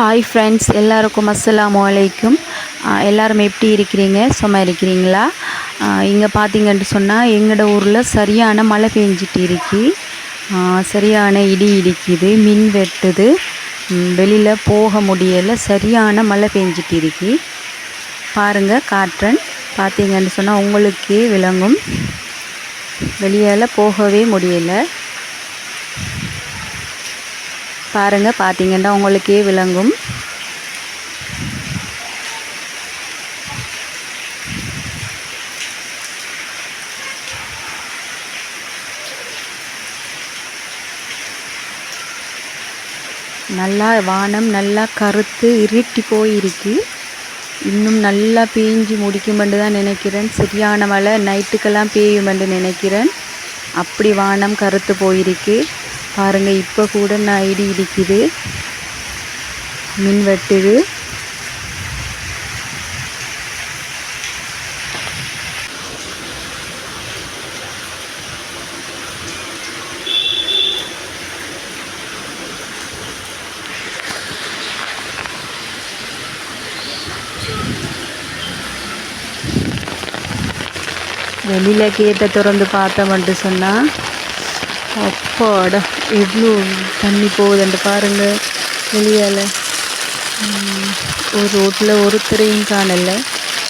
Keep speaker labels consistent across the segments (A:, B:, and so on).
A: Hi friends எல்லாருக்கும் அஸ்லாம் அலைக்கும். எல்லோரும் எல்லாரும் எப்படி இருக்கிறீங்க? சும்மா இருக்கிறீங்களா? இங்கே பார்த்தீங்கன்ட்டு சொன்னால் எங்களோட ஊரில் சரியான மழை பெஞ்சிட்டு இருக்கு. சரியான இடி இடிக்குது மின் வெட்டுது. வெளியில் போக முடியலை சரியான மழை பெஞ்சிட்டு இருக்கு. பாருங்கள் காற்றன். பார்த்தீங்கன்னு சொன்னால் உங்களுக்கே விளங்கும். வெளியால் போகவே முடியலை. பாருங்கள் பார்த்தீங்கன்னா உங்களுக்கே விளங்கும். நல்லா வானம் நல்லா கருத்து இருட்டி போயிருக்கு. இன்னும் நல்லா பேஞ்சு முடிக்குமென்று தான் நினைக்கிறேன். சரியான மழை நைட்டுக்கெல்லாம் பெய்யுமென்று நினைக்கிறேன். அப்படி வானம் கருத்து போயிருக்கு. பாருங்க இப்போ கூட நான் இடி இடிக்குது. மின் வெட்டுது வெளியில் கேட்டை திறந்து பார்த்தோம்ட்டு சொன்னால் அப்பாடா எவ்வளோ தண்ணி போகுதுன்ட்டு பாருங்கள் வெளியால். ஒரு ரோட்டில் ஒருத்தரையும் காணலை.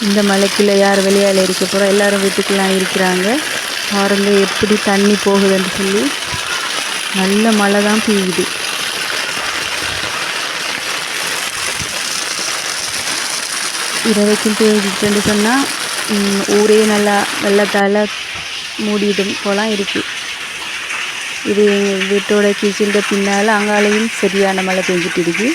A: இந்த மலைக்குள்ள யார் வெளியால் இருக்க போகிறோம் எல்லாரும் வீட்டுக்கெல்லாம் இருக்கிறாங்க. பாருங்கள் எப்படி தண்ணி போகுதுன்னு சொல்லி நல்ல மழை தான் பெய்யுது. இரவைக்கும் பெய்ஞ்சிட்டுன்னு சொன்னால் ஊரே நல்லா வெள்ளத்தால் மூடிடும் போலாம் இருக்குது இது எங்கள் வீட்டோட கிச்சனுக்கு பின்னால் அங்காலையும் சரியான மழை பெஞ்சிட்டு இருக்கு.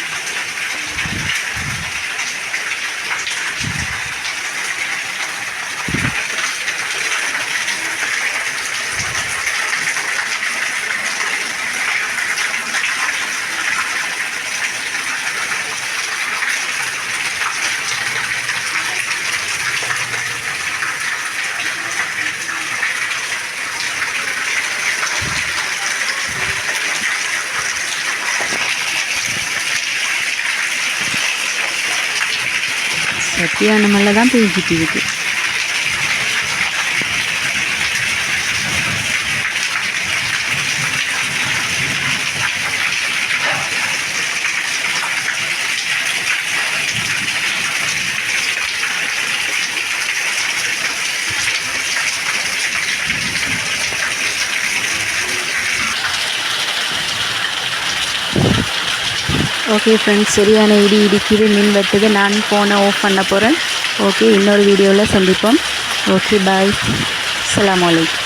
A: சரியான மழை தான் பெஞ்சிட்டு இருக்கு. ஓகே ஃப்ரெண்ட்ஸ் சரியான இடி இடிக்குது மின் வெட்டுது. நான் ஃபோனை ஆஃப் பண்ண போகிறேன் ஓகே இன்னொரு வீடியோவில் சந்திப்போம். ஓகே பாய் அஸ்ஸலாமு அலைக்கும்